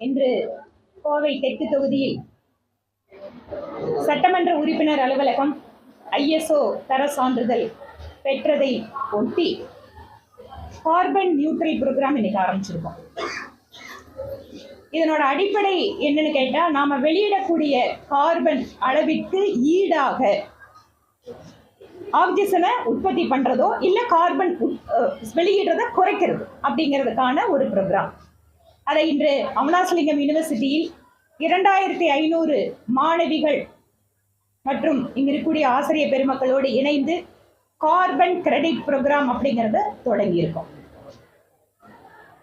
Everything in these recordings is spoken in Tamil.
இன்று கோவை தெற்கு தொகுதியில் சட்டமன்ற உறுப்பினர் அலுவலகம் ஐஎஸ்ஓ தர சான்றிதழ் பெற்றதை ஒட்டி கார்பன் நியூட்ரல் ப்ரோக்ராம் இன்னைக்கு ஆரம்பிச்சிருக்கோம். இதனோட அடிப்படை என்னன்னு கேட்டால் நாம வெளியிடக்கூடிய கார்பன் அளவிற்கு ஈடாக ஆக்சிஜனை உற்பத்தி பண்றதோ இல்ல கார்பன் உட்- வெளியிடுறத குறைக்கிறது அப்படிங்கிறதுக்கான ஒரு ப்ரோக்ராம். அதை இன்று அமலாசலிங்கம் யூனிவர்சிட்டியில் இரண்டாயிரத்தி ஐநூறு மாணவிகள் மற்றும் இங்க இருக்கக்கூடிய ஆசிரியர் பெருமக்களோடு இணைந்து கார்பன் கிரெடிட் ப்ரோக்ராம் அப்படிங்கிறத தொடங்கியிருக்கோம்.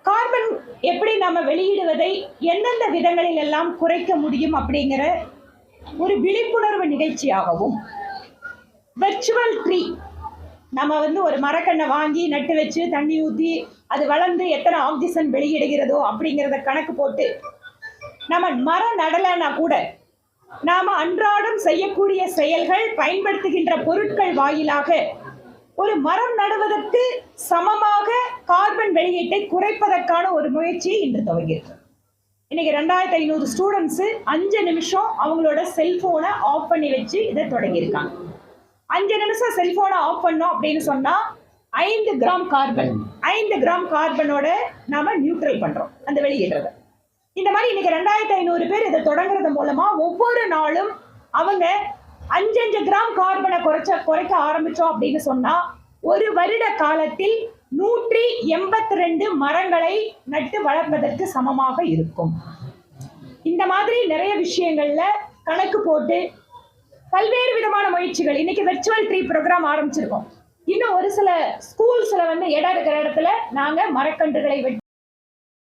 கார்பன் எப்படி நம்ம வெளியிடுவதை எந்தெந்த விதங்களில் எல்லாம் குறைக்க முடியும் அப்படிங்கிற ஒரு விழிப்புணர்வு நிகழ்ச்சியாகவும் வெர்ச்சுவல் ட்ரீ நம்ம வந்து ஒரு மரக்கண்ணை வாங்கி நட்டு வச்சு தண்ணி ஊற்றி அது வளர்ந்து எத்தனை ஆக்சிஜன் வெளியிடுகிறதோ அப்படிங்கிறத கணக்கு போட்டு நம்ம மரம் நடலைன்னா கூட நாம் அன்றாடம் செய்யக்கூடிய செயல்கள் பயன்படுத்துகின்ற பொருட்கள் வாயிலாக ஒரு மரம் நடுவதற்கு சமமாக கார்பன் வெளியீட்டை குறைப்பதற்கான ஒரு முயற்சியை இன்று துவங்கியிருக்கு. இன்னைக்கு ரெண்டாயிரத்தி ஐநூறு ஸ்டூடெண்ட்ஸு அஞ்சு நிமிஷம் அவங்களோட செல்ஃபோனை ஆஃப் பண்ணி வச்சு இதை தொடங்கியிருக்காங்க. அஞ்சு நிமிஷம் செல்போனை ஆஃப் பண்ணோம் அப்படின்னு சொன்னா ஐந்து கிராம் கார்பன் ஐந்து கிராம் கார்பனோட நாம நியூட்ரல் பண்றோம் அந்த வெளியிடுறத இந்த மாதிரி இன்னைக்கு ரெண்டாயிரத்தி ஐநூறு பேர் இதை தொடங்குறது மூலமா ஒவ்வொரு நாளும் அவங்க அஞ்சு அஞ்சு கிராம் கார்பனை குறைச்ச குறைக்க ஆரம்பிச்சோம் அப்படின்னு சொன்னா ஒரு வருட காலத்தில் நூற்றி எண்பத்தி ரெண்டு மரங்களை நட்டு வளர்ப்பதற்கு சமமாக இருக்கும். இந்த மாதிரி நிறைய விஷயங்கள்ல கணக்கு போட்டு பல்வேறு விதமான முயற்சிகள். இன்னைக்கு வெர்ச்சுவல் ட்ரீ ப்ரோக்ராம் ஆரம்பிச்சிருக்கோம். இன்னும் ஒரு சில ஸ்கூல்ஸ்ல வந்து இடம் இருக்கிற இடத்துல நாங்க மரக்கன்றுகளை வெட்டி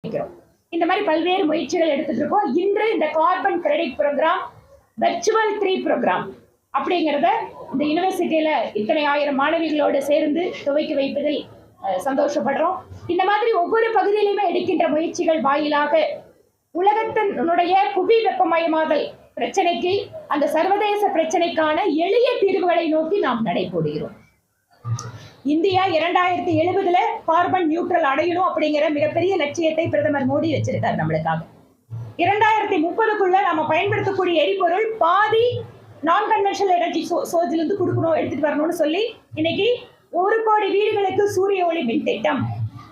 வைக்கிறோம். இந்த மாதிரி பல்வேறு முயற்சிகள் எடுத்துட்டு இருக்கோம். இன்று இந்த carbon credit program virtual three program அப்படிங்கிறத இந்த யூனிவர்சிட்டியில இத்தனை ஆயிரம் மாணவிகளோடு சேர்ந்து துவக்கி வைப்பதில் சந்தோஷப்படுறோம். இந்த மாதிரி ஒவ்வொரு பகுதியிலையுமே எடுக்கின்ற முயற்சிகள் வாயிலாக உலகத்தினுடைய புவி வெப்பமயமாதல் பிரச்சனைக்கு அந்த சர்வதேச பிரச்சனைக்கான எளிய தீர்வுகளை நோக்கி நாம் நடைபோடுகிறோம். இந்தியா இரண்டாயிரத்தி எழுபதுல கார்பன் நியூட்ரல் அடையணும் அப்படிங்கிற மிகப்பெரிய லட்சியத்தை பிரதமர் மோடி வச்சிருக்கார் நம்மளுக்காக. இரண்டாயிரத்தி முப்பதுக்குள்ள நம்ம பயன்படுத்தக்கூடிய எரிபொருள் பாதி நான் கன்வென்ஷனல் எனர்ஜி சோர்ஸ்லேருந்து கொடுக்கணும் எடுத்துட்டு வரணும்னு சொல்லி இன்னைக்கு ஒரு கோடி வீடுகளுக்கு சூரிய ஒளி மின் திட்டம்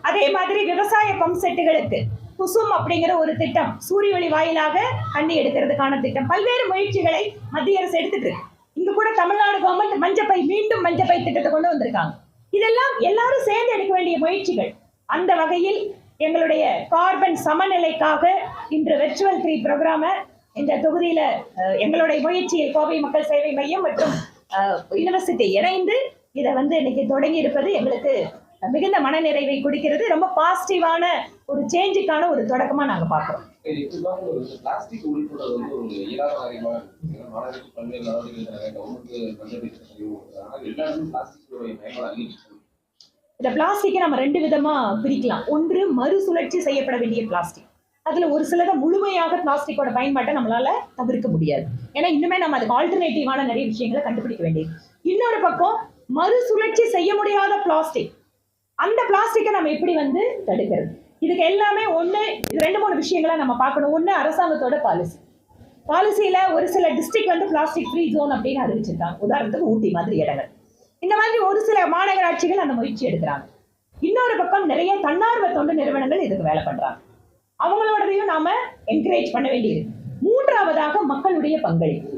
அதே மாதிரி விவசாய பம்ப் செட்டுகளுக்கு குசும் அப்படிங்கிற ஒரு திட்டம். சூரிய ஒளி வாயிலாக தண்ணி எடுக்கிறதுக்கான திட்டம். பல்வேறு முயற்சிகளை மத்திய அரசு எடுத்துட்டு இங்க கூட தமிழ்நாடு கவர்மெண்ட் மஞ்சப்பை மீண்டும் மஞ்சப்பை திட்டத்தை கொண்டு வந்திருக்காங்க. இதெல்லாம் எல்லாரும் சேர்ந்து எடுக்க வேண்டிய முயற்சிகள். அந்த வகையில் எங்களுடைய கார்பன் சமநிலைக்காக இன்று வெர்ச்சுவல் த்ரீ ப்ரோக்ராமை இந்த தொகுதியில எங்களுடைய முயற்சியில் கோவை மக்கள் சேவை மையம் மற்றும் யூனிவர்சிட்டி இணைந்து இதை வந்து இன்னைக்கு தொடங்கி இருப்பது எங்களுக்கு மிகுந்த மனநிறைவை கொடுக்கிறது. ரொம்ப பாசிட்டிவான ஒரு சேஞ்சுக்கான ஒரு தொடக்கமா நாங்க அதிகரிச்சு இந்த பிளாஸ்டிக்கை நம்ம ரெண்டு விதமா பிரிக்கலாம். ஒன்று மறுசுழற்சி செய்யப்பட வேண்டிய பிளாஸ்டிக் அதுல ஒரு சிலதை முழுமையாக பிளாஸ்டிக்கோட பயன்பாட்டை நம்மளால தவிர்க்க முடியாது. ஏன்னா இன்னுமே நம்ம அதுக்கு ஆல்டர்னேட்டிவான நிறைய விஷயங்களை கண்டுபிடிக்க வேண்டியது இன்னொரு பக்கம் மறுசுழற்சி செய்ய முடியாத பிளாஸ்டிக் அந்த பிளாஸ்டிக்கை நம்ம எப்படி வந்து தடுக்கிறது? இதுக்கு எல்லாமே ஒன்று இது ரெண்டு மூணு விஷயங்களை நம்ம பார்க்கணும். ஒன்று அரசாங்கத்தோட பாலிசி பாலிசியில் ஒரு சில டிஸ்ட்ரிக்ட் வந்து பிளாஸ்டிக் ஃப்ரீ ஜோன் அப்படின்னு அறிவிச்சிருக்காங்க. உதாரணத்துக்கு ஊட்டி மாதிரி இடங்கள். இந்த மாதிரி ஒரு சில மாநகராட்சிகள் அந்த முயற்சி எடுக்கிறாங்க. இன்னொரு பக்கம் நிறைய தன்னார்வ தொண்டு நிறுவனங்கள் இதுக்கு வேலை பண்ணுறாங்க அவங்களோடதையும் நாம என்கரேஜ் பண்ண வேண்டியது. மூன்றாவதாக மக்களுடைய பங்களிப்பு.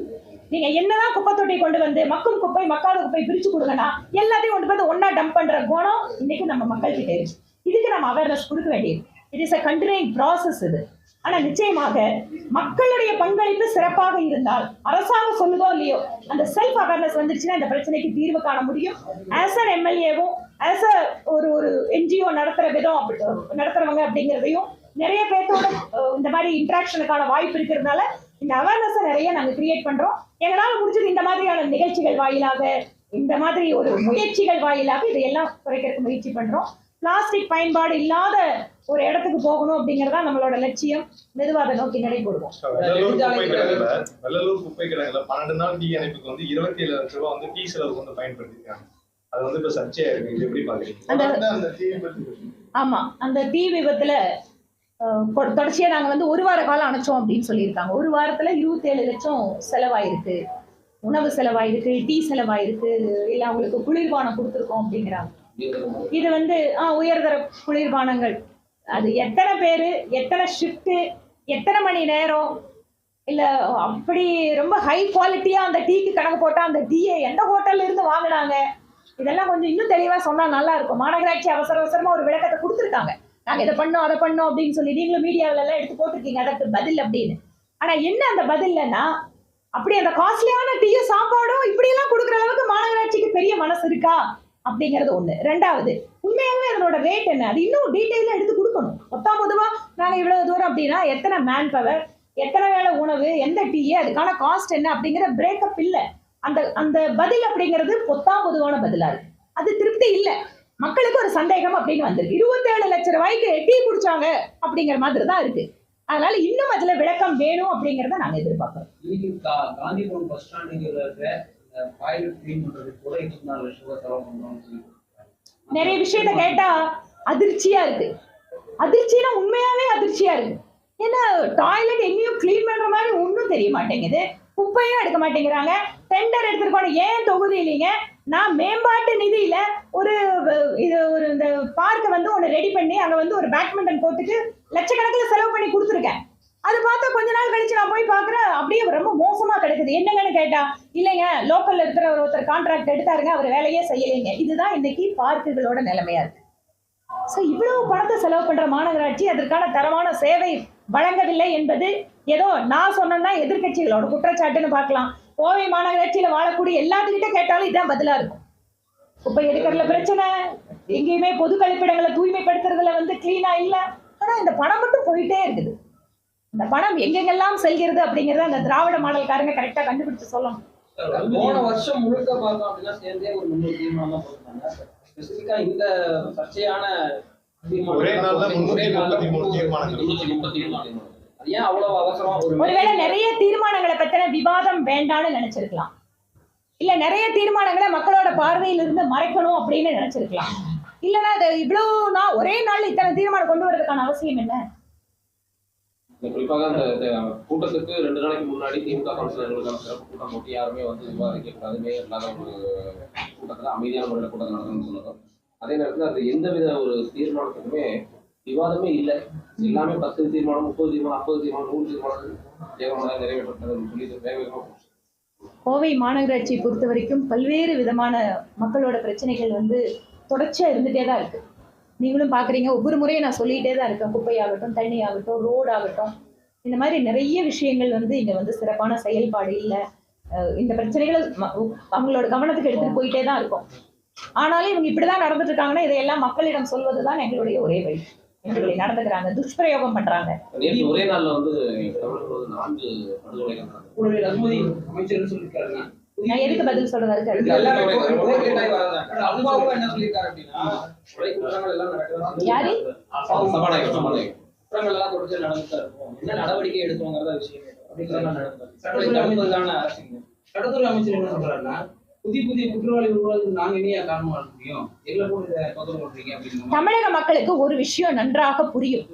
நீங்க என்னதான் குப்பை தொட்டி கொண்டு வந்து மக்கும் குப்பை மக்காத குப்பை பிரிச்சு கொடுங்கன்னா எல்லாத்தையும் கொண்டு வந்து ஒன்னா டம்ப் பண்ற குணம் இன்னைக்கு நம்ம மக்கள் கிட்ட இருக்கு. இதுக்கு நம்ம அவேர்னஸ் கொடுக்க வேண்டியது. It is a continuing process இது. ஆனா நிச்சயமாக மக்களுடைய பங்களிப்பு சிறப்பாக இருந்தால் அரசாங்கம் சொல்லுதோ இல்லையோ அந்த செல்ஃப் அவேர்னஸ் வந்துருச்சுன்னா இந்த பிரச்சனைக்கு தீர்வு காண முடியும். ஆஸ் அன் எம்எல்ஏவும் ஆஸ் அ ஒரு ஒரு என்ஜிஓ நடத்துற விதம் அப்படி நடத்துறவங்க அப்படிங்கிறதையும் நிறைய பேர்த்தோட இந்த மாதிரி இன்ட்ராக்ஷனுக்கான வாய்ப்பு இருக்கிறதுனால இந்த அவேர்னஸை நிறைய நாங்கள் கிரியேட் பண்றோம். எங்களால் முடிஞ்சது இந்த மாதிரியான நிகழ்ச்சிகள் வாயிலாக இந்த மாதிரி ஒரு முயற்சிகள் வாயிலாக இதையெல்லாம் குறைக்கிறதுக்கு முயற்சி பண்றோம். பிளாஸ்டிக் பயன்பாடு இல்லாத ஒரு இடத்துக்கு போகணும் அப்படிங்கறதா நம்மளோட லட்சியம். மெதுவாக அதை நோக்கி நடைபோடுவோம் வெள்ளலூர் குப்பை கிடங்குல வெள்ளலூர் குப்பை கிடங்குல பன்னெண்டு நாள் டீ இணைப்புக்கு வந்து இருபத்தி ஏழு லட்சம் ரூபாய் வந்து டீ செலவுக்கு வந்து பயன்படுத்திருக்காங்க. அது வந்து இப்ப சர்ச்சையா இருக்கு. இது எப்படி பாக்குறீங்க? அந்த அந்த தீ பத்தி ஆமா அந்த தீ விபத்துல அஹ், கொ- தொடர்ச்சியா நாங்க வந்து ஒரு வார காலம் அணைச்சோம் அப்படின்னு சொல்லியிருக்காங்க. ஒரு வாரத்துல இருபத்தேழு லட்சம் செலவாயிருக்கு. உணவு செலவாயிருக்கு டீ செலவாயிருக்கு இல்ல அவங்களுக்கு குளிர்பானம் கொடுத்துருக்கோம் அப்படிங்கிறாங்க. இது வந்து ஆ உயர்தர குளிர்பானங்கள். அது எத்தனை பேரு எத்தனை ஷிஃப்ட்டு எத்தனை மணி நேரம்? இல்ல அப்படி ரொம்ப ஹை குவாலிட்டியா அந்த டீக்கு கணக்கு போட்டா அந்த டீயை எந்த ஹோட்டல்ல இருந்து வாங்கினாங்க? இதெல்லாம் கொஞ்சம் இன்னும் தெளிவா சொன்னா நல்லா இருக்கும். மாநகராட்சி அவசர அவசரமா ஒரு விளக்கத்தை கொடுத்துருக்காங்க. நாங்கள் இதை பண்ணோம் அதை பண்ணோம் அப்படின்னு சொல்லி நீங்களும் மீடியாவிலலாம் எடுத்து போட்டிருக்கீங்க. அதற்கு பதில் அப்படின்னு. ஆனால் என்ன அந்த பதில்னா அப்படி அந்த காஸ்ட்லியான டீயும் சாப்பாடும் இப்படியெல்லாம் கொடுக்குற அளவுக்கு மாநகராட்சிக்கு பெரிய மனசு இருக்கா? அப்படிங்கிறது ஒன்று ரெண்டாவது உண்மையாகவே அதனோட ரேட் என்ன? அது இன்னும் டீட்டெயிலாக எடுத்து கொடுக்கணும். மொத்தம் பொதுவாக நாங்கள் இவ்வளோ தூரம் அப்படின்னா எத்தனை மேன் பவர் எத்தனை வேளை உணவு எந்த டீயே அதுக்கான காஸ்ட் என்ன அப்படிங்கிற பிரேக்கப் இல்லை. அந்த அந்த பதில் அப்படிங்கிறது பொத்தாம் பொதுவான பதிலாக இருக்கு. அது திருப்தி இல்லை. மக்களுக்கு ஒரு சந்தேகம் அப்படின்னு வந்திருக்கு. இருபத்தேழு லட்சம் ரூபாய்க்கு டீ குடிச்சாங்க அப்படிங்கிற மாதிரி தான் இருக்கு. அதனால இன்னும் அதுல விளக்கம் வேணும் அப்படிங்கறத நாங்க எதிர்பார்க்கிறோம். காந்திபுரம் பஸ் ஸ்டாண்டுல நிறைய விஷயத்த கேட்டா அதிர்ச்சியா இருக்கு. அதிர்ச்சினா உண்மையாவே அதிர்ச்சியா இருக்கு. ஏன்னா டாய்லெட் எங்கேயும் க்ளீன் பண்ற மாதிரி ஒன்றும் தெரிய மாட்டேங்குது. குப்பையும் எடுக்க மாட்டேங்கிறாங்க. டெண்டர் எடுத்துட்டு ஏன் தொகுதி இல்லைங்க? நான் மேம்பாட்டு நிதியில ஒரு இது ஒரு இந்த பார்க்கை வந்து ஒன்று ரெடி பண்ணி அங்கே வந்து ஒரு பேட்மிண்டன் கோர்ட்டுக்கு லட்சக்கணக்கில் செலவு பண்ணி கொடுத்துருக்கேன். அது பார்த்தா கொஞ்ச நாள் கழிச்சு நான் போய் பார்க்குறேன் அப்படியே ரொம்ப மோசமா கிடக்குது. என்னங்கன்னு கேட்டா இல்லைங்க லோக்கல்ல இருக்கிற ஒரு ஒருத்தர் கான்ட்ராக்ட் எடுத்தாருங்க அவர் வேலையே செய்யலைங்க. இதுதான் இன்னைக்கு பார்க்குகளோட நிலைமையா இருக்கு. ஸோ இவ்வளவு பணத்தை செலவு பண்ற மாநகராட்சி அதற்கான தரமான சேவை வழங்கவில்லை என்பது ஏதோ நான் சொன்னேன்னா எதிர்க்கட்சிகளோட குற்றச்சாட்டுன்னு பார்க்கலாம். கோவை மாநகராட்சியில வாழக்கூடிய எல்லாத்துக்கிட்ட கேட்டாலும் இதான் பதிலா இருக்கும். குப்பை எடுக்கிறதுல பிரச்சனை. எங்கேயுமே பொது கழிப்பிடங்களை தூய்மைப்படுத்துறதுல வந்து கிளீனா இல்ல. ஆனா இந்த பணம் மட்டும் போயிட்டே இருக்குது. இந்த பணம் எங்கெங்கெல்லாம் செல்கிறது அப்படிங்கறத அந்த திராவிட மாடல்காரங்க கரெக்டா கண்டுபிடிச்சு சொல்லணும். போன வருஷம் முழுக்க பார்த்தோம் அப்படின்னா சேர்ந்தே ஒரு முன்னூறு தீர்மானம் இந்த சர்ச்சையான ஒரே நாள்ல ஒரே நாள்ல 333 தீர்மானங்கள். முன்னூத்தி முப்பத்தி தீர்மானம். அது ஏன் அவ்வளவு அவசரம்? ஒரு ஒருவேளை நிறைய தீர்மானங்களை பத்தின விவாதம் வேண்டாம்னு நினைச்சிருக்கலாம். இல்ல நிறைய தீர்மானங்களை மக்களோட பார்வையில இருந்து மறைக்கணும் அப்படின்னு நினைச்சிருக்கலாம். இல்லைன்னா அது இவ்வளவு நான் ஒரே நாள் இத்தனை தீர்மானம் கொண்டு வரதுக்கான அவசியம் என்ன? குறிப்பாக அந்த கூட்டத்துக்கு ரெண்டு நாளைக்கு முன்னாடி திமுக கவுன்சிலர்களுக்கான சிறப்பு கூட்டம் போட்டு யாருமே வந்து விவாதிக்க கூடாது மேயர் இல்லாத ஒரு கூட்டத்தில் அமைதியான முறையில் கூட்டம் நடத்தணும்னு சொன்னதும் அதே நேரத்தில் அது எந்த வித ஒரு தீர்மானத்துக்குமே விவாதமே இல்லை. எல்லாமே பத்து தீர்மானம் முப்பது தீர்மானம் ஐம்பது தீர்மானம் நூறு தீர்மானம் ஏகமாக நிறைவேற்றப்பட்டதுன்னு சொல்லி வேக வேகமாக கோவை மாநகராட்சியை பொறுத்த வரைக்கும் பல்வேறு விதமான மக்களோட பிரச்சனைகள் வந்து தொடர்ச்சியாக இருந்துகிட்டே தான் இருக்குது நீங்களும் பார்க்குறீங்க ஒவ்வொரு முறையும் நான் சொல்லிகிட்டே தான் இருக்கேன். குப்பையாகட்டும் தண்ணி ஆகட்டும் ரோடு ஆகட்டும் இந்த மாதிரி நிறைய விஷயங்கள் வந்து இங்கே வந்து சிறப்பான செயல்பாடு இல்லை. இந்த பிரச்சனைகளை அவங்களோட கவனத்துக்கு எடுத்துகிட்டு போயிட்டே தான் இருக்கும். ஆனாலும் இவங்க இப்படிதான் நடந்துட்டு இருக்காங்கன்னா இதையெல்லாம் மக்களிடம் சொல்வதுதான் எங்களுடைய ஒரே வழி. எங்களுடைய நடந்துக்கிறாங்க துஷ்பிரயோகம் பண்றாங்க. ஒரே நாளில் வந்து நான்கு அமைச்சர் சொல்லியிருக்காருங்க நான் எதுக்கு பதில் சொல்றதா யாரு? என்ன நடவடிக்கை எடுத்தோங்கிறத விஷயம். நடந்தது சட்டத்துறை அமைச்சர் என்ன சொல்றாருன்னா புதிய புதிய குற்றவாளி உருவாக்கு நாங்க இனியா காரணமா இருக்க முடியும்? எங்களை போட்டு தமிழக மக்களுக்கு ஒரு விஷயம் நன்றாக புரியும்.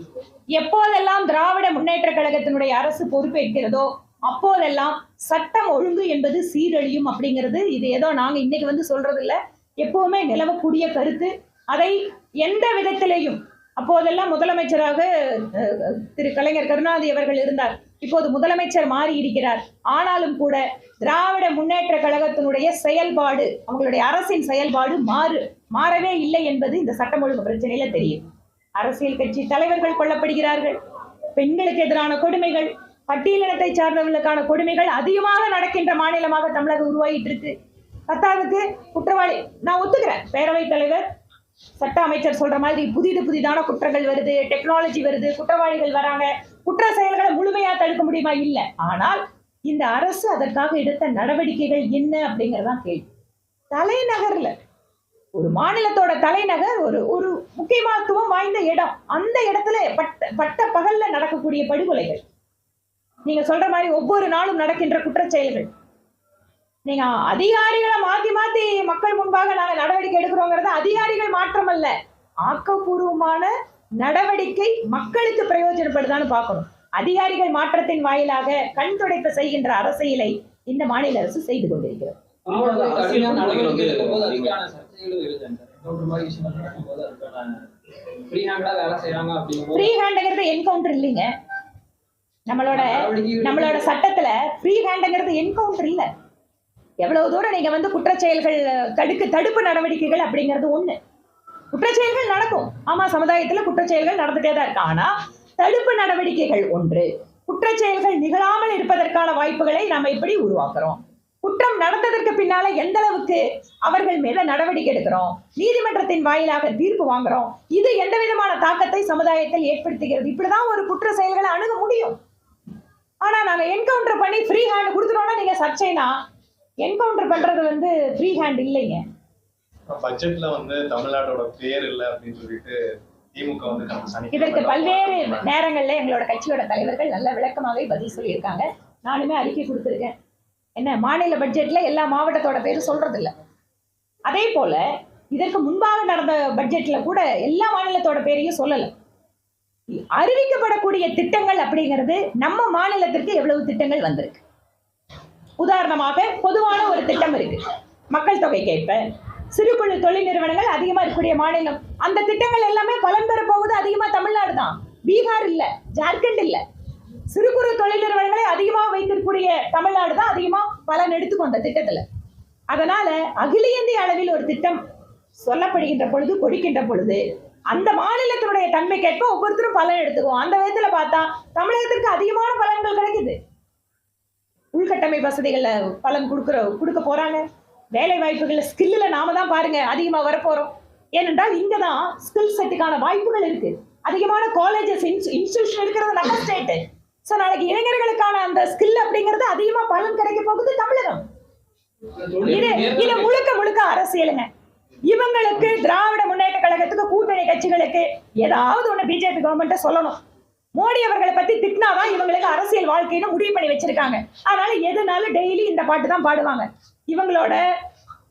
எப்போதெல்லாம் திராவிட முன்னேற்ற கழகத்தினுடைய அரசு பொறுப்பேற்கிறதோ அப்போதெல்லாம் சட்டம் ஒழுங்கு என்பது சீரழியும் அப்படிங்கிறது இது ஏதோ நாங்க இன்னைக்கு வந்து சொல்றது இல்ல எப்பவுமே நிலவக்கூடிய கருத்து. அதை எந்த விதத்திலையும் அப்போதெல்லாம் முதலமைச்சராக திரு கலைஞர் கருணாநிதி அவர்கள் இருந்தார். இப்போது முதலமைச்சர் மாறி இருக்கிறார் ஆனாலும் கூட திராவிட முன்னேற்ற கழகத்தினுடைய செயல்பாடு அவங்களுடைய அரசின் செயல்பாடு மாறு மாறவே இல்லை என்பது இந்த சட்டம் ஒழுங்கு பிரச்சனையில தெரியும். அரசியல் கட்சி தலைவர்கள் கொல்லப்படுகிறார்கள். பெண்களுக்கு எதிரான கொடுமைகள் பட்டியலினத்தை சார்ந்தவர்களுக்கான கொடுமைகள் அதிகமாக நடக்கின்ற மாநிலமாக தமிழகம் உருவாகிட்டு இருக்கு பத்தாவதுக்கு குற்றவாளி நான் ஒத்துக்கிறேன். பேரவைத் தலைவர் சட்ட அமைச்சர் சொல்ற மாதிரி புதிது புதிதான குற்றங்கள் வருது டெக்னாலஜி வருது குற்றவாளிகள் வராங்க. குற்ற செயல்களை முழுமையா தடுக்க முடியுமா? இல்ல. ஆனால் இந்த அரசு அதற்காக எடுத்த நடவடிக்கைகள் என்ன அப்படிங்கறதான் கேள்வி. தலைநகர்ல ஒரு மாநிலத்தோட தலைநகர் ஒரு ஒரு முக்கியத்துவம் வாய்ந்த இடம். அந்த இடத்துல பட்ட பட்ட பகல்ல நடக்கக்கூடிய படுகொலைகள். நீங்க சொல்ற மாதிரி ஒவ்வொரு நாளும் நடக்கின்ற குற்ற செயல்கள். நீங்க அதிகாரிகளை மாத்தி மாத்தி மக்கள் முன்பாக நாங்க நடவடிக்கை எடுக்கிறோங்கிறது அதிகாரிகள் மாற்றம் அல்ல ஆக்கப்பூர்வமான நடவடிக்கை மக்களுக்கு பிரயோஜனப்படுதான்னு பார்க்கணும். அதிகாரிகள் மாற்றத்தின் வாயிலாக கண் துடைப்பு செய்கின்ற அரசியலை இந்த மாநில அரசு செய்து கொண்டிருக்கிறது. ஃப்ரீ ஹேண்டுங்கிறது என்கவுண்டர் இல்லைங்க. நம்மளோட நம்மளோட சட்டத்துல ஃப்ரீ ஹேண்டுங்கிறது என்கவுண்டர் இல்ல. எவ்வளவு தூரம் நீங்க வந்து குற்றச்செயல்கள் தடுக்கு தடுப்பு நடவடிக்கைகள் அப்படிங்கிறது ஒண்ணு. குற்றச்செயல்கள் நடக்கும். ஆமா சமுதாயத்துல குற்றச்செயல்கள் நடந்துட்டே தான் இருக்கு. ஆனா தடுப்பு நடவடிக்கைகள் ஒன்று. குற்றச்செயல்கள் நிகழாமல் இருப்பதற்கான வாய்ப்புகளை நாம எப்படி உருவாக்குறோம்? குற்றம் நடந்ததற்கு பின்னால எந்த அளவுக்கு அவர்கள் மேல நடவடிக்கை எடுக்கிறோம்? நீதிமன்றத்தின் வாயிலாக தீர்ப்பு வாங்குறோம்? இது எந்த விதமான தாக்கத்தை சமுதாயத்தில் ஏற்படுத்துகிறது? இப்படிதான் ஒரு குற்ற செயல்களை அணுக முடியும். ஆனா நாங்க என்கவுண்டர் பண்ணி ஃப்ரீ ஹேண்ட் கொடுத்துட்டோம்னா நீங்க சர்ச்சைனா என்கவுண்டர் பண்றது வந்து ஃப்ரீ ஹேண்ட் இல்லைங்க. பட்ஜெட்ல வந்து தமிழ்நாட்டோட பேர் இல்ல அப்படின்னு சொல்லிட்டு இதற்கு பல்வேறு நேரங்கள்ல எங்களோட கட்சியோட தலைவர்கள் நல்ல விளக்கமாகவே பதில் சொல்லியிருக்காங்க. நானுமே அறிக்கை கொடுத்துருக்கேன். என்ன மாநில பட்ஜெட்ல எல்லா மாவட்டத்தோட பேரும் சொல்றது இல்ல அதே போல இதற்கு முன்பாக நடந்த பட்ஜெட்ல கூட எல்லா மாநிலத்தோட பேரையும் சொல்லல. அறிவிக்கப்படக்கூடிய திட்டங்கள் அப்படிங்கிறது நம்ம மாநிலத்திற்கு எவ்வளவு திட்டங்கள் வந்திருக்கு. உதாரணமாக பொதுவான ஒரு திட்டம் இருக்கு. மக்கள் தொகைக்கு ஏற்ப சிறு குழு தொழில் நிறுவனங்கள் அதிகமா இருக்கக்கூடிய மாநிலம். அந்த திட்டங்கள் எல்லாமே பலன் பெற போவது அதிகமா தமிழ்நாடு தான். பீகார் இல்ல ஜார்க்கண்ட் இல்ல. சிறு குறு தொழில் நிறுவனங்களை அதிகமாக வைத்திருக்கக்கூடிய தமிழ்நாடு தான் அதிகமா பலன் எடுத்துக்கும் அந்த திட்டத்துல. அதனால அகில இந்திய அளவில் ஒரு திட்டம் சொல்லப்படுகின்ற பொழுது கொடுக்கின்ற பொழுது அந்த மாநிலத்தினுடைய தன்மை தன்மைக்கேற்ப ஒவ்வொருத்தரும் பலன் எடுத்துக்குவோம். அந்த விதத்துல பார்த்தா தமிழகத்திற்கு அதிகமான பலன்கள் கிடைக்குது. உள்கட்டமை வசதிகளில் பலன் கொடுக்குற கொடுக்க போறாங்க. வேலை வாய்ப்புகளில் ஸ்கில்லில் நாம தான் பாருங்க அதிகமா வரப்போறோம். ஏனென்றால் இங்கே தான் ஸ்கில் செட்டுக்கான வாய்ப்புகள் இருக்கு. அதிகமான காலேஜஸ் இன்ஸ்டியூஷன் இருக்கிறது நம்ம ஸ்டேட்டு ஸோ நாளைக்கு இளைஞர்களுக்கான அந்த ஸ்கில் அப்படிங்கிறது அதிகமா பலன் கிடைக்க போகுது தமிழகம். இது இது முழுக்க முழுக்க அரசியலுங்க. இவங்களுக்கு திராவிட முன்னேற்ற கழகத்துக்கு கூட்டணி கட்சிகளுக்கு ஏதாவது ஒண்ணு பிஜேபி கவர்மெண்ட்டை சொல்லணும். மோடி அவர்களை பத்தி திட்டினாதான் இவங்களுக்கு அரசியல் வாழ்க்கைன்னு முடிவு பண்ணி வச்சிருக்காங்க. அதனால எதுனாலும் டெய்லி இந்த பாட்டு தான் பாடுவாங்க. இவங்களோட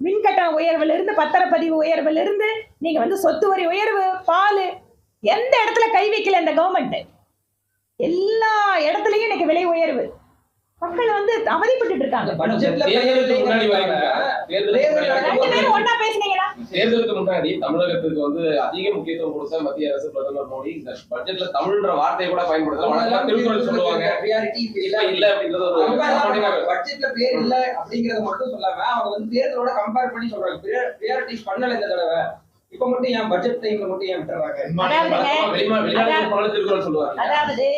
மின்கட்டண உயர்வுல இருந்து பத்திரப்பதிவு உயர்வுல இருந்து நீங்க வந்து சொத்து வரி உயர்வு பால் எந்த இடத்துல கை வைக்கல இந்த கவர்மெண்ட் எல்லா இடத்துலயும் இன்னைக்கு விலை உயர்வு. மக்கள் வந்து அவதிப்பட்டு இருக்காங்க. பட்ஜெட்ல தேர்தலுக்கு முன்னாடி தமிழகத்துக்கு வந்து அதிக முக்கியத்துவம் கொடுத்த மத்திய அரசு பிரதமர் மோடி. இந்த பட்ஜெட்ல தமிழ்ன்ற வார்த்தையை கூட பயன்படுத்தல. திருக்குறள் சொல்லுவாங்க. இல்ல அப்படின்றது ஒரு பட்ஜெட்ல பேர் இல்ல அப்படிங்கறத மட்டும் சொல்லாம அவங்க வந்து தேர்தலோட கம்பேர் பண்ணி சொல்றாங்க. பிரியாரிட்டிஸ் பண்ணல இந்த தடவை. இப்ப மட்டும் ஏன் பட்ஜெட் டைம்ல மட்டும் ஏன் விட்டுறாங்க? அதாவது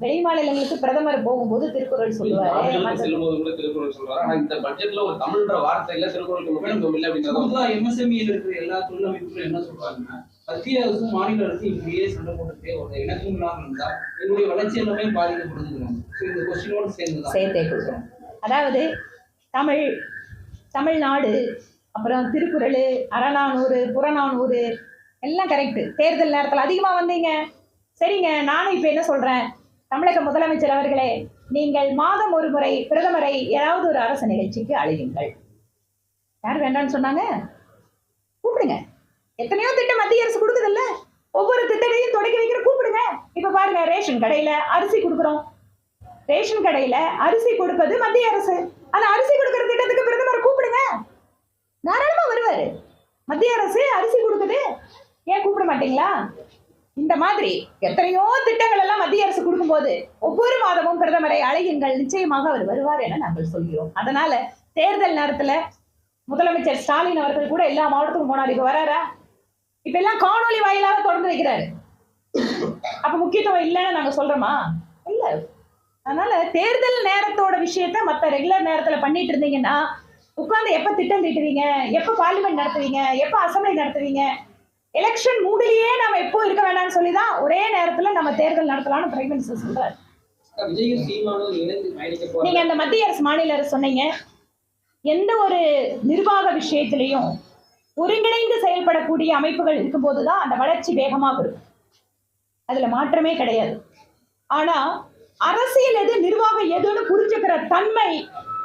வெளி மாநிலங்களுக்கு பிரதமர் போகும்போது திருக்குறள் சொல்லுவாரு. செல்லும்போது கூட திருக்குறள் சொல்றாரு ஆனா இந்த பட்ஜெட்ல ஒரு தமிழ்ன்ற வார்த்தையில திருக்குறளுக்கு முக்கியத்துவம் இல்லை அப்படின்றத பொதுவா எம்எஸ்எம்இல இருக்கிற எல்லா தொழிலமைப்புகளும் என்ன சொல்றாங்கன்னா மத்திய அரசும் மாநில அரசும் இப்படியே சண்டை போட்டுட்டே ஒரு இணக்கம் இல்லாம இருந்தா எங்களுடைய வளர்ச்சி எல்லாமே பாதிக்கப்படுதுங்கிறாங்க. So, இந்த கொஸ்டினோட சேர்ந்துதான். சேர்த்தே கொடுக்குறோம். அதாவது தமிழ் தமிழ்நாடு அப்புறம் திருக்குறள் அறநானூறு புறநானூறு எல்லாம் கரெக்ட் தேர்தல் நேரத்தில் அதிகமாக வந்தீங்க. சரிங்க நானும் இப்போ என்ன சொல்கிறேன் தமிழக முதலமைச்சர் அவர்களே நீங்கள் மாதம் ஒரு முறை பிரதமரை ஏதாவது ஒரு அரசு நிகழ்ச்சிக்கு அழையுங்கள். யார் வேண்டாம்னு சொன்னாங்க? கூப்பிடுங்க. எத்தனையோ திட்டம் மத்திய அரசு கொடுக்குதுல்ல? ஒவ்வொரு திட்டத்தையும் தொடங்கி வைக்கிற கூப்பிடுங்க. இப்ப பாருங்க ரேஷன் கடையில அரிசி கொடுக்குறோம். ரேஷன் கடையில அரிசி கொடுப்பது மத்திய அரசு. அந்த அரிசி கொடுக்கற திட்டத்துக்கு பிரதமர் கூப்பிடுங்க. தாராளமா வருவாரு. மத்திய அரசு அரிசி கொடுக்குது. ஏன் கூப்பிட மாட்டீங்களா? இந்த மாதிரி எத்தனையோ திட்டங்கள் எல்லாம் மத்திய அரசு கொடுக்கும்போது ஒவ்வொரு மாதமும் பிரதமரை அழையுங்கள். நிச்சயமாக அவர் வருவார் என நாங்கள் சொல்கிறோம். அதனால தேர்தல் நேரத்துல முதலமைச்சர் ஸ்டாலின் அவர்கள் கூட எல்லா மாவட்டத்துக்கும் போனார். இப்ப வராரா? இப்ப எல்லாம் காணொளி வாயிலாக தொடர்ந்து வைக்கிறாரு. அப்ப முக்கியத்துவம் இல்லைன்னு நாங்க சொல்றோமா? இல்ல. அதனால தேர்தல் நேரத்தோட விஷயத்த மத்த ரெகுலர் நேரத்துல பண்ணிட்டு இருந்தீங்கன்னா உட்கார்ந்து எப்ப திட்டம் தீட்டுவீங்க? எப்ப பார்லிமெண்ட் நடத்துவீங்க? எப்ப அசம்பிளி நடத்துவீங்க? எலெக்ஷன் மூடிலேயே நம்ம எப்போ இருக்க வேண்டாம்னு சொல்லி தான் ஒரே நேரத்துல நம்ம தேர்தல் நடத்தலாம்னு பிரைம் மினிஸ்டர் சொல்றாரு. நீங்க அந்த மத்திய அரசு மாநில அரசு சொன்னீங்க. எந்த ஒரு நிர்வாக விஷயத்திலையும் ஒருங்கிணைந்து செயல்படக்கூடிய அமைப்புகள் இருக்கும்போது தான் அந்த வளர்ச்சி வேகமாக இருக்கும் அதுல மாற்றமே கிடையாது. ஆனா அரசியல் எது நிர்வாகம் எதுன்னு புரிஞ்சுக்கிற தன்மை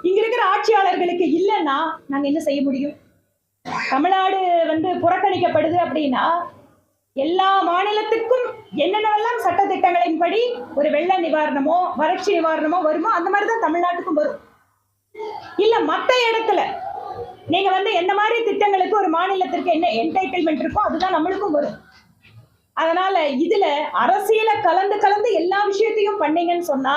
இங்க இருக்கிற ஆட்சியாளர்களுக்கு இல்லைன்னா நாங்க என்ன செய்ய முடியும்? தமிழ்நாடு வந்து புறக்கணிக்கப்படுது அப்படின்னா எல்லா மாநிலத்துக்கும் என்னென்னவெல்லாம் சட்ட திட்டங்களின்படி ஒரு வெள்ள நிவாரணமோ வறட்சி நிவாரணமோ வருமோ அந்த மாதிரி தான் தமிழ்நாட்டுக்கும் வரும். இல்ல மத்த இடத்துல நீங்க வந்து என்ன மாதிரி திட்டங்களுக்கு ஒரு மாநிலத்திற்கு என்ன என்டைட்டில்மெண்ட் இருக்கோ அதுதான் நம்மளுக்கும் வரும். அதனால இதுல அரசியல கலந்து கலந்து எல்லா விஷயத்தையும் பண்ணீங்கன்னு சொன்னா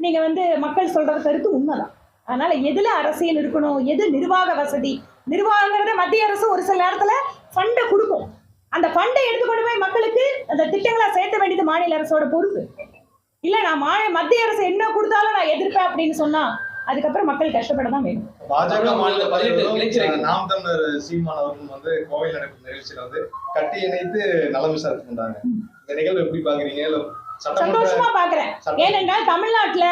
நீங்க வந்து மக்கள் சொல்ற கருத்து உண்மைதான். அதனால எதுல அரசியல் இருக்கணும் எது நிர்வாக வசதி நிர்வாகங்கிறத மத்திய அரசு ஒரு சில நேரத்துல ஃபண்டை கொடுக்கும். அந்த ஃபண்டை எடுத்து கொண்டு போய் மக்களுக்கு அந்த திட்டங்களை சேர்த்த வேண்டியது மாநில அரசோட பொறுப்பு. இல்ல நான் மா மத்திய அரசு என்ன கொடுத்தாலும் நான் எதிர்ப்பேன் அப்படின்னு சொன்னா அதுக்கப்புறம் மக்கள் கஷ்டப்பட தான் வேணும். பாஜக மாநில இளைஞர்கள். நாம் தமிழர் சீமான் அவர்கள் வந்து கோவையில் நடக்கும் நிகழ்ச்சியில வந்து கட்டி இணைத்து நலம் விசாரித்து இந்த நிகழ்வு எப்படி பாக்குறீங்க சந்தோஷமா பாக்குறேன். ஏனென்றால் தமிழ்நாட்டுல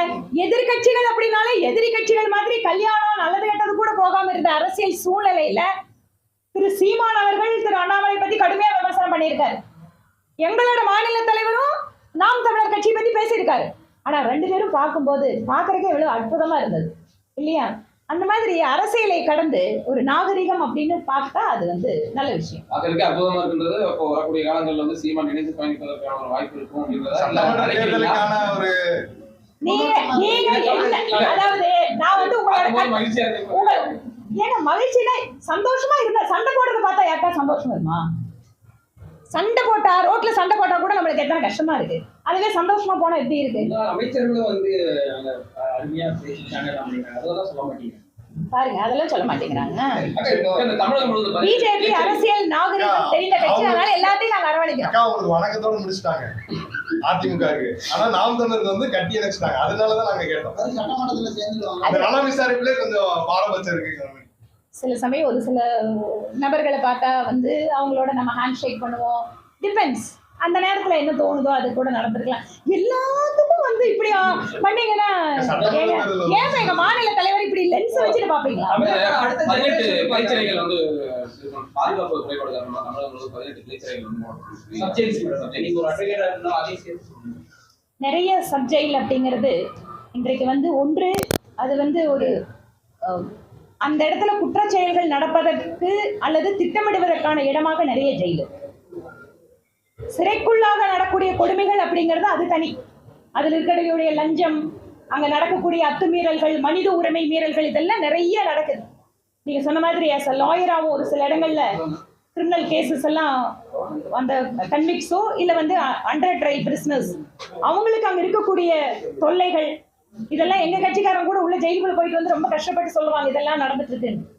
எதிர்க்கட்சிகள் அப்படின்னாலே எதிரி கட்சிகள் மாதிரி கல்யாணம் நல்லது கெட்டது கூட போகாம இருந்த அரசியல் சூழ்நிலையில திரு சீமான் அவர்கள் திரு அண்ணாமலை பத்தி கடுமையா விமர்சனம் பண்ணியிருக்காரு. எங்களோட மாநில தலைவரும் நாம் தமிழர் கட்சி பத்தி பேசியிருக்காரு. ஆனா ரெண்டு பேரும் பார்க்கும்போது பார்க்கறதுக்கே எவ்வளவு அற்புதமா இருந்தது. இல்லையா? அந்த மாதிரி அரசியலை கடந்து ஒரு நாகரிகம் அப்படின்னு பார்த்தா அது வந்து நல்ல விஷயம். அதற்கு அற்புதமா இருக்கின்றது அப்போ வரக்கூடிய காலங்கள்ல வந்து சீமான் இணைந்து பயணிப்பதற்கான ஒரு வாய்ப்பு இருக்கும் அப்படின்றத அதாவது நான் வந்து உங்களோட பார்க்கும்போது மகிழ்ச்சியா இருக்கு உங்க ஏங்க மகிழ்ச்சினா சந்தோஷமா இருந்தா சண்டை போடுறத பார்த்தா யாருக்கா சந்தோஷம் வருமா? சண்டை போட்டா ரோட்ல சண்டை போட்டா கூட நம்மளுக்கு எத்தனை கஷ்டமா இருக்கு? அதுவே சந்தோஷமா போனா எப்படி இருக்கு? அமைச்சர்களும் வந்து அருமையா பேசிட்டாங்க அப்படிங்கிறாங்க அதெல்லாம் சொல்ல மாட்டீங்க. பாருங்க அதெல்லாம் சொல்ல மாட்டேங்கிறாங்க. பிஜேபி அரசியல் நாகரிகம் தெரிந்த கட்சி அதனால எல்லாத்தையும் நாங்க அரவணைக்கிறோம் அக்கா உங்களுக்கு வணக்கத்தோட முடிச்சிட்டாங்க. அதிமுகவுக்கு ஆனா நாம் தமிழருக்கு வந்து கட்டி இணைச்சிட்டாங்க அதனாலதான் நாங்க கேட்டோம். சட்டமன்றத்துல அந்த நல விசாரிப்புல கொஞ்சம் பாரபட்சம் இருக்கு சில சமயம் ஒரு சில நபர்களை பார்த்தா வந்து அவங்களோட நம்ம ஹேண்ட் ஷேக் பண்ணுவோம். டிபெண்ட்ஸ் அந்த நேரத்துல என்ன தோணுதோ அது கூட நடந்திருக்கலாம். எல்லாத்துக்கும் வந்து இப்படி பண்ணீங்கன்னா ஏன் எங்க மாநில தலைவர் இப்படி லென்ஸ் வச்சுட்டு பாப்பீங்களா நிறைய சப்ஜெயில் அப்படிங்கிறது இன்றைக்கு வந்து ஒன்று அது வந்து ஒரு அந்த இடத்துல குற்றச்செயல்கள் நடப்பதற்கு அல்லது திட்டமிடுவதற்கான இடமாக நிறைய ஜெயிலு. சிறைக்குள்ளாக நடக்கூடிய கொடுமைகள் அப்படிங்கிறது அது தனி. அதில் இருக்கக்கூடிய லஞ்சம் அங்க நடக்கக்கூடிய அத்துமீறல்கள் மனித உரிமை மீறல்கள் இதெல்லாம் நிறைய நடக்குது. நீங்க சொன்ன மாதிரி ஆஸ் அ லாயராகவும் ஒரு சில இடங்கள்ல கிரிமினல் கேசஸ் எல்லாம் அந்த கன்விக்ஸோ இல்லை வந்து அண்டர் ட்ரை பிரிஸ்னஸ் அவங்களுக்கு அங்கே இருக்கக்கூடிய தொல்லைகள் இதெல்லாம் எங்க கட்சிக்காரங்க கூட உள்ள ஜெயிலுக்குள்ள போயிட்டு வந்து ரொம்ப கஷ்டப்பட்டு சொல்லுவாங்க இதெல்லாம் நடந்துட்டு இருக்குன்னு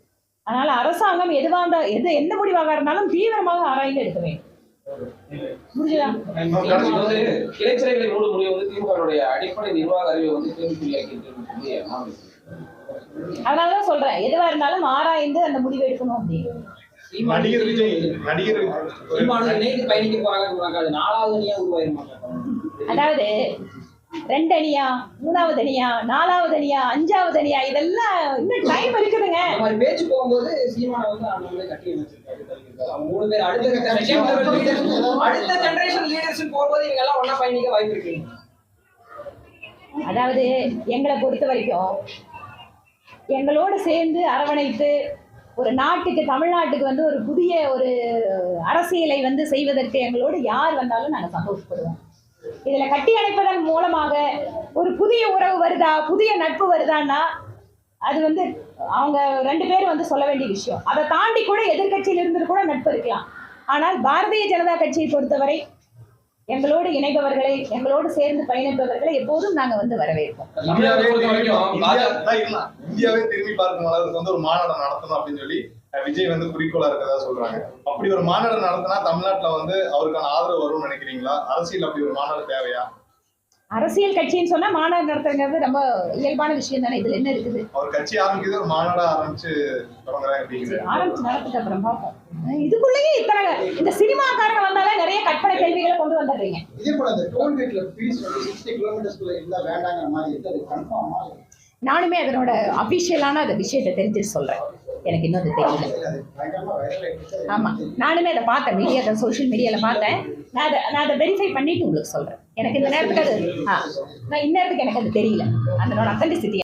அதனால அரசாங்கம் எதுவாக இருந்தா எது எந்த முடிவாக இருந்தாலும் தீவிரமாக ஆராய்ந்து எடுக்க வேண்டும். புரிஞ்சுதா? இது வந்து கிளைச்சரைகளை மூட முடிவு வந்து திமுகவுடைய அடிப்படை நிர்வாக அறிவை வந்து கேள்விக்குறியாக்கி சொல்லி நான் அதனாலதான் சொல்றேன் எதுவா இருந்தாலும் ஆராய்ந்து அந்த முடிவு எடுக்கணும் அப்படின்னு. நடிகர் விஜய் பயணிக்க நாலாவது அணியா உருவாயிருமாங்க அதாவது ரெண்டு அணியா மூணாவது அணியா நாலாவது அணியா அஞ்சாவது அணியா இதெல்லாம் இன்னும் டைம் இருக்குதுங்க. மாதிரி பேச்சு போகும்போது சீமானை வந்து அண்ணாமலை கட்டி. அவங்க மூணு பேர் அடுத்த அடுத்த ஜெனரேஷன் லீடர்ஷிப் போகும்போது இவங்க எல்லாம் ஒண்ணா பயணிக்க வாய்ப்பு இருக்கு. அதாவது எங்களை பொறுத்த வரைக்கும் எங்களோடு சேர்ந்து அரவணைத்து ஒரு நாட்டுக்கு தமிழ்நாட்டுக்கு வந்து ஒரு புதிய ஒரு அரசியலை வந்து செய்வதற்கு எங்களோடு யார் வந்தாலும் நாங்கள் சந்தோஷப்படுவோம். இதில் கட்டி அணைப்பதன் மூலமாக ஒரு புதிய உறவு வருதா புதிய நட்பு வருதான்னா அது வந்து அவங்க ரெண்டு பேரும் வந்து சொல்ல வேண்டிய விஷயம் அதை தாண்டி கூட எதிர்க்கட்சியில் இருந்து கூட நட்பு இருக்கலாம் ஆனால் பாரதிய ஜனதா கட்சியை பொறுத்தவரை எங்களோடு இணைபவர்களை எங்களோடு சேர்ந்து பயணிப்பவர்களை எப்போதும் நாங்கள் வந்து வரவேற்போம். இந்தியாவே திரும்பி பார்க்கும் அளவுக்கு வந்து ஒரு மாநாடு நடத்தணும் அப்படின்னு சொல்லி விஜய் வந்து குறிக்கோளா இருக்கதா சொல்றாங்க. அப்படி ஒரு மாநாடு நடத்தினா தமிழ்நாட்டுல வந்து அவருக்கான ஆதரவு வரும்னு நினைக்கிறீங்களா? அரசியல் அப்படி ஒரு மாநாடு தேவையா? அரசியல் கட்சின்னு சொன்னா மாநாடு நடத்துறது ரொம்ப இயல்பான விஷயம் தானே? இதுல என்ன இருக்குது? அவர் கட்சி ஆரம்பிக்கிறது ஒரு மாநாடா ஆரம்பிச்சு ஆரம்பிச்சு நடத்துட்டு அப்புறம் பார்ப்போம். இதுக்குள்ளேயே இத்தனை இந்த சினிமாக்காரங்க வந்தாலே நிறைய கற்பனை கேள்விகளை கொண்டு வந்துடுறீங்க. இதே போல அந்த டோல்கேட்ல ஃபீஸ் வந்து சிக்ஸ்டி கிலோமீட்டர்ஸ்குள்ள இருந்தா வேண்டாங்கிற மாதிரி இருக்கு. அது கன்ஃபார்மா நானுமே அதனோட அபிஷியலான அந்த விஷயத்தை தெரிஞ்சுட்டு சொல்றேன். எனக்கு இன்னும் அது தெரியல. ஆமாம் ஆமா. நானுமே அதை பார்த்தேன் மீடியா சோஷியல் மீடியால பார்த்தேன். நான் அதை நான் அதை வெரிஃபை பண்ணிட்டு உங்களுக்கு சொல்றேன். எனக்கு இந்த நேரத்துக்கு அது ஆ நான் இந்நேரத்துக்கு எனக்கு அது தெரியல. அதனோட அத்தன்டிசிட்டி